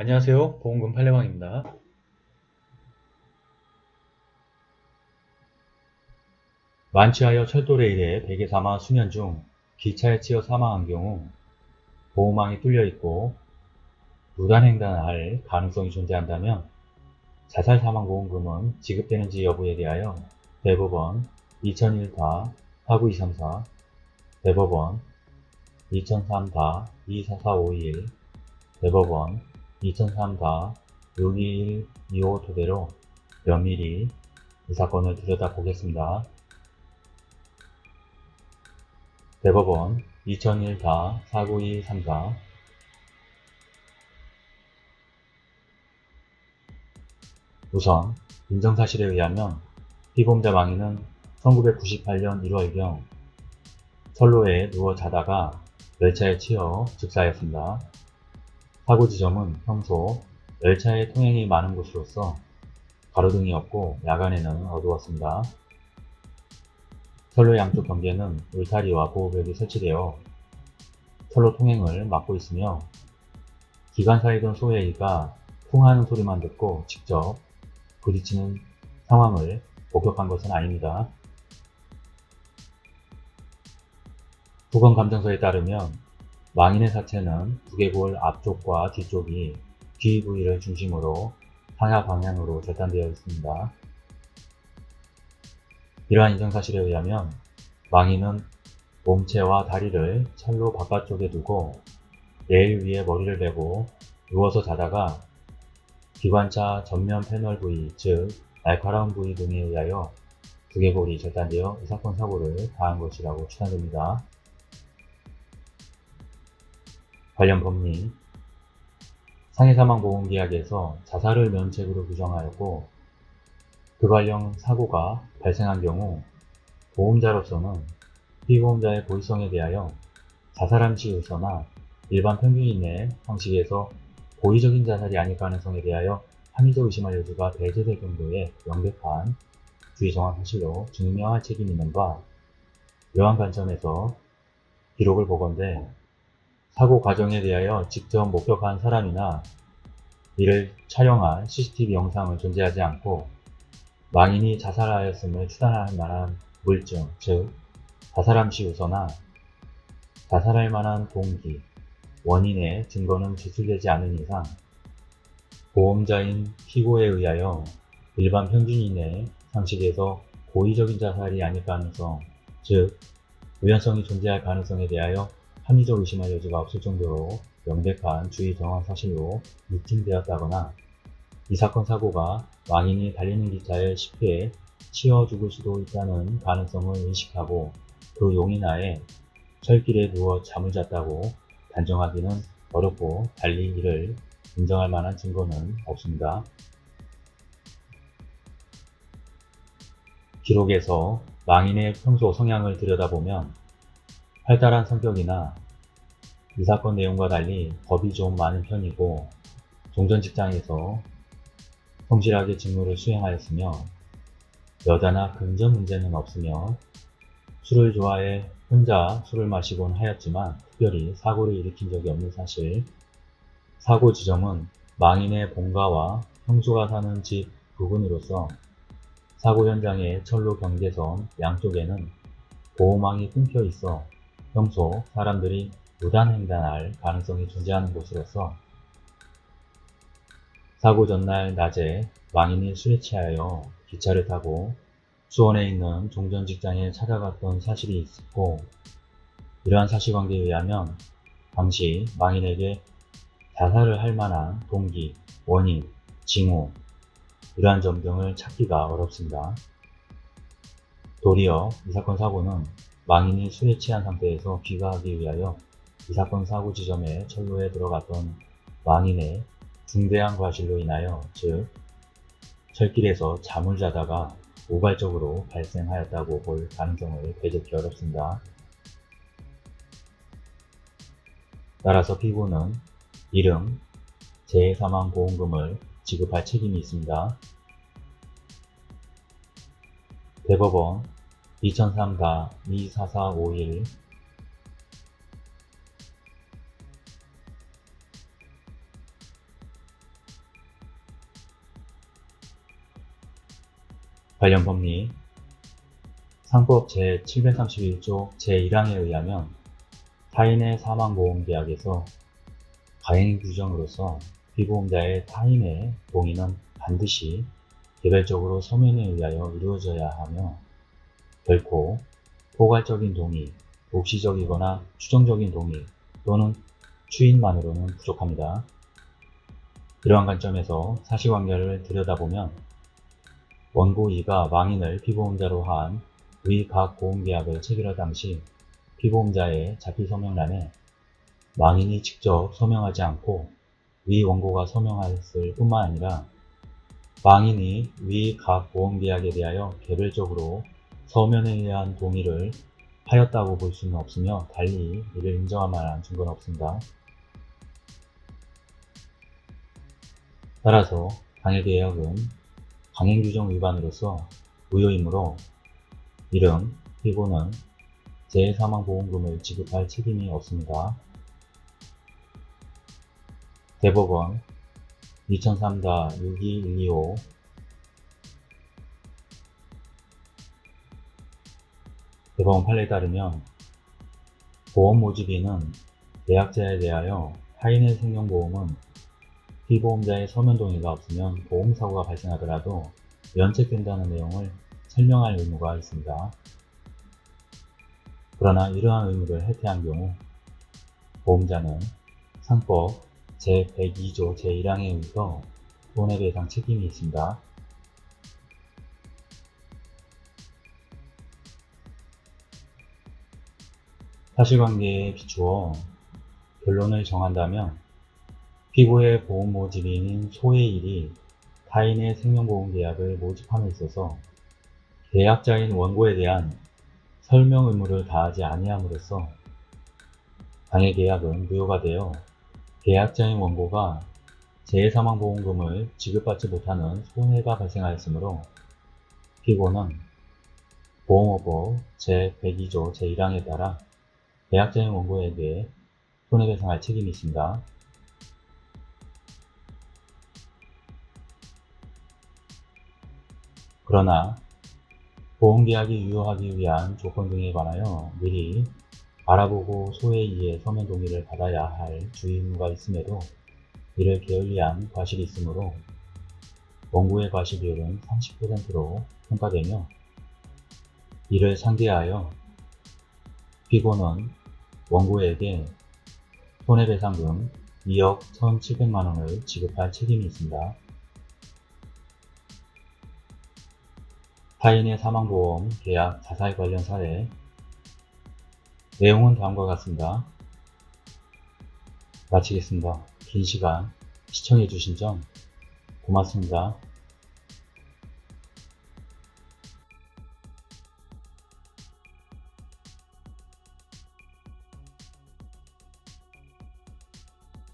안녕하세요. 보험금 팔례방입니다. 만취하여 철도레일에 베개 삼아 수면 중 기차에 치여 사망한 경우 보호망이 뚫려 있고 무단횡단할 가능성이 존재한다면 자살 사망 보험금은 지급되는지 여부에 대하여 대법원 2001다 49234 대법원 2003다 24451 대법원 2003다 62125 토대로 면밀히 이 사건을 들여다보겠습니다. 대법원 2001다 49234 우선 인정사실에 의하면 피고자 망인은 1998년 1월경 철로에 누워 자다가 열차에 치여 즉사하였습니다. 사고 지점은 평소 열차의 통행이 많은 곳으로서 가로등이 없고 야간에는 어두웠습니다. 철로 양쪽 경계는 울타리와 보호벽이 설치되어 철로 통행을 막고 있으며 기관사이던 소해이가 풍하는 소리만 듣고 직접 부딪히는 상황을 목격한 것은 아닙니다. 부검 감정서에 따르면 망인의 사체는 두개골 앞쪽과 뒤쪽이 귀 부위를 중심으로 상하 방향으로 절단되어 있습니다. 이러한 인정 사실에 의하면 망인은 몸체와 다리를 철로 바깥쪽에 두고 레일 위에 머리를 베고 누워서 자다가 기관차 전면 패널 부위, 즉 날카로운 부위 등에 의하여 두개골이 절단되어 이 사건 사고를 당한 것이라고 추산됩니다. 관련 법리. 상해사망보험계약에서 자살을 면책으로 규정하였고 그 관련 사고가 발생한 경우 보험자로서는 피보험자의 고의성에 대하여 자살함 시유서나 일반 평균인의 형식에서 고의적인 자살이 아닐 가능성에 대하여 합리적 의심할 여지가 배제될 정도의 명백한 주의 정확 사실로 증명할 책임이 있는가 이러한 관점에서 기록을 보건대 사고 과정에 대하여 직접 목격한 사람이나 이를 촬영한 CCTV 영상은 존재하지 않고 망인이 자살하였음을 추단할 만한 물증, 즉 자살함 시우서나 자살할 만한 동기, 원인의 증거는 제출되지 않은 이상 보험자인 피고에 의하여 일반 평균인의 상식에서 고의적인 자살이 아닐 가능성, 즉 우연성이 존재할 가능성에 대하여 합리적 의심할 여지가 없을 정도로 명백한 주의 정황 사실로 입증되었다거나 이 사건 사고가 왕인이 달리는 기차에 쉽게 치여 죽을 수도 있다는 가능성을 인식하고 그 용인하에 철길에 누워 잠을 잤다고 단정하기는 어렵고 달리 이를 인정할 만한 증거는 없습니다. 기록에서 망인의 평소 성향을 들여다보면 활달한 성격이나 이 사건 내용과 달리 겁이 좀 많은 편이고 종전 직장에서 성실하게 직무를 수행하였으며 여자나 금전 문제는 없으며 술을 좋아해 혼자 술을 마시곤 하였지만 특별히 사고를 일으킨 적이 없는 사실. 사고 지점은 망인의 본가와 형수가 사는 집 부근으로서 사고 현장의 철로 경계선 양쪽에는 보호망이 끊겨 있어 평소 사람들이 무단횡단할 가능성이 존재하는 곳으로서 사고 전날 낮에 망인이 술에 취하여 기차를 타고 수원에 있는 종전 직장에 찾아갔던 사실이 있었고 이러한 사실관계에 의하면 당시 망인에게 자살을 할 만한 동기, 원인, 징후 이러한 점 등을 찾기가 어렵습니다. 도리어 이 사건 사고는 망인이 술에 취한 상태에서 귀가하기 위하여 이 사건 사고 지점에 철로에 들어갔던 망인의 중대한 과실로 인하여 즉 철길에서 잠을 자다가 우발적으로 발생하였다고 볼 가능성을 배제하기 어렵습니다. 따라서 피고는 이름, 재해사망보험금을 지급할 책임이 있습니다. 대법원 2003다 24451 관련 법리. 상법 제731조 제1항에 의하면 타인의 사망보험계약에서 가행 규정으로서 피보험자의 타인의 동의는 반드시 개별적으로 서면에 의하여 이루어져야 하며 결코 포괄적인 동의, 독시적이거나 추정적인 동의 또는 추인만으로는 부족합니다. 이러한 관점에서 사실관계를 들여다보면 원고 2가 망인을 피보험자로 한위각 보험계약을 체결할 당시 피보험자의 자필 서명란에 망인이 직접 서명하지 않고 위 원고가 서명했을 뿐만 아니라 망인이 위 각 보험계약에 대하여 개별적으로 서면에 의한 동의를 하였다고 볼 수는 없으며 달리 이를 인정할 만한 증거는 없습니다. 따라서 강행계약은 강행 규정 위반으로서 무효이므로 이름 피고는 재사망보험금을 지급할 책임이 없습니다. 대법원 2003-62125 대법원 판례에 따르면 보험 모집인은 계약자에 대하여 타인의 생명보험은 피보험자의 서면 동의가 없으면 보험사고가 발생하더라도 면책된다는 내용을 설명할 의무가 있습니다. 그러나 이러한 의무를 해태한 경우 보험자는 상법 제102조 제1항에 의해서 손해배상 책임이 있습니다. 사실관계에 비추어 결론을 정한다면 피고의 보험 모집인인 소의 일이 타인의 생명보험 계약을 모집함에 있어서 계약자인 원고에 대한 설명 의무를 다하지 아니함으로써 당해 계약은 무효가 되어 계약자인 원고가 재해사망보험금을 지급받지 못하는 손해가 발생하였으므로 피고는 보험업법 제102조 제1항에 따라 계약자인 원고에게 손해배상할 책임이 있습니다. 그러나 보험계약이 유효하기 위한 조건 등에 관하여 미리 알아보고 소에 의해 서면 동의를 받아야 할 주의 의무가 있음에도 이를 게을리한 과실이 있으므로 원고의 과실 비율은 30%로 평가되며 이를 상대하여 피고는 원고에게 손해배상금 2억 1,700만 원을 지급할 책임이 있습니다. 타인의 사망보험 계약 자살 관련 사례 내용은 다음과 같습니다. 마치겠습니다. 긴 시간 시청해주신 점 고맙습니다.